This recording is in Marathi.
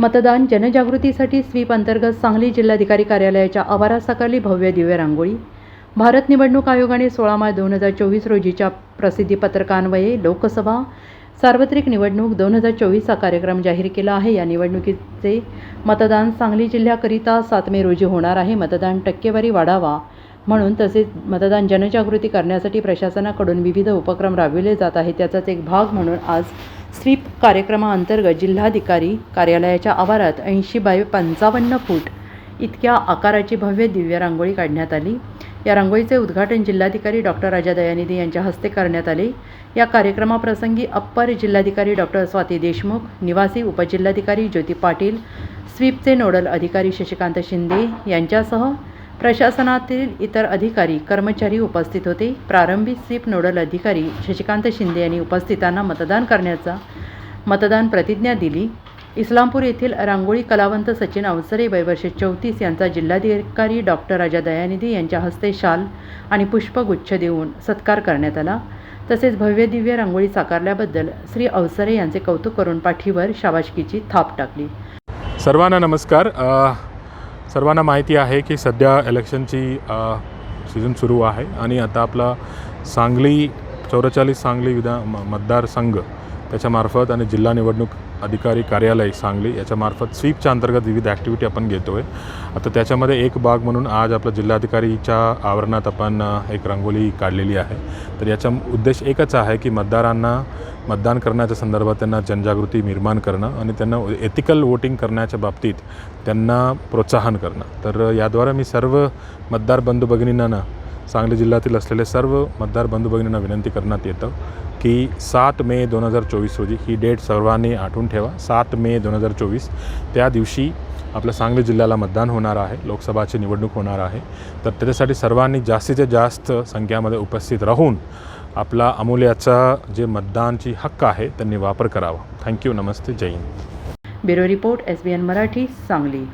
मतदान जनजागृतीसाठी स्वीप अंतर्गत सांगली जिल्हाधिकारी कार्यालयाच्या आवारात साकारली भव्य दिव्य रांगोळी. भारत निवडणूक आयोगाने सोळा मार्च दोन हजार चोवीस रोजीच्या प्रसिद्धीपत्रकान्वये लोकसभा सार्वत्रिक निवडणूक दोन हजार चोवीसचा कार्यक्रम जाहीर केला आहे. या निवडणुकीचे मतदान सांगली जिल्ह्याकरिता सात मे रोजी होणार आहे. मतदान टक्केवारी वाढावा. म्हणून तसेच मतदान जनजागृती करण्यासाठी प्रशासनाकडून विविध उपक्रम राबविले जात आहेत. त्याचाच एक भाग म्हणून आज स्वीप कार्यक्रमाअंतर्गत जिल्हाधिकारी कार्यालयाच्या आवारात ऐंशी बाय पंचावन्न फूट इतक्या आकाराची भव्य दिव्य रांगोळी काढण्यात आली. या रांगोळीचे उद्घाटन जिल्हाधिकारी डॉक्टर राजा दयानिधी यांच्या हस्ते करण्यात आले. या कार्यक्रमाप्रसंगी अप्पर जिल्हाधिकारी डॉक्टर स्वाती देशमुख निवासी उपजिल्हाधिकारी ज्योती पाटील स्वीपचे नोडल अधिकारी शशिकांत शिंदे यांच्यासह प्रशासनातील इतर अधिकारी कर्मचारी उपस्थित होते. प्रारंभी स्वीप नोडल अधिकारी शशिकांत शिंदे यांनी उपस्थितांना मतदान करण्याचा मतदान प्रतिज्ञा दिली. इस्लामपूर येथील रांगोळी कलावंत सचिन अवसरे वयवर्ष चौतीस यांचा जिल्हाधिकारी डॉक्टर राजा दयानिधी यांच्या हस्ते शाल आणि पुष्पगुच्छ देऊन सत्कार करण्यात आला. तसेच भव्य दिव्य रांगोळी साकारल्याबद्दल श्री अवसरे यांचे कौतुक करून पाठीवर शाबाशकीची थाप टाकली. सर्वांना नमस्कार. सर्वांना माहिती आहे की सध्या इलेक्शनची सीझन सुरू आहे आणि आता आपला सांगली चौवेचाळीस सांगली विधा म- मतदारसंघ त्याच्यामार्फत आणि जिल्हा निवडणूक अधिकारी कार्यालय सांगली याच्यामार्फत स्वीपच्या अंतर्गत विविध ॲक्टिव्हिटी आपण घेतो आहे आता त्याच्यामध्ये एक भाग म्हणून आज आपलं जिल्हाधिकारीच्या आवरणात आपण एक रंगोली काढलेली आहे. तर याचा उद्देश एकच आहे की मतदारांना मतदान करण्याच्या संदर्भात त्यांना जनजागृती निर्माण करणं आणि त्यांना एथिकल वोटिंग करण्याच्या बाबतीत त्यांना प्रोत्साहन करणं. तर याद्वारे मी सर्व मतदार बंधू भगिनींना सांगली जिल्ह्यातील असलेले सर्व मतदार बंधू भगिनींना विनंती करण्यात येतं की सात मे दोन हजार चोवीस रोजी ही डेट सर्वांनी आठवून ठेवा. सात मे दोन हजार चोवीस त्या दिवशी आपल्या सांगली जिल्ह्याला मतदान होणार आहे लोकसभाची निवडणूक होणार आहे. तर त्याच्यासाठी सर्वांनी जास्तीत जास्त संख्यामध्ये उपस्थित राहून आपला अमूल्याचा जे मतदानची हक्क आहे त्यांनी वापर करावा. थँक्यू नमस्ते. जय Hind. Bureau report S B N Marathi Sangli.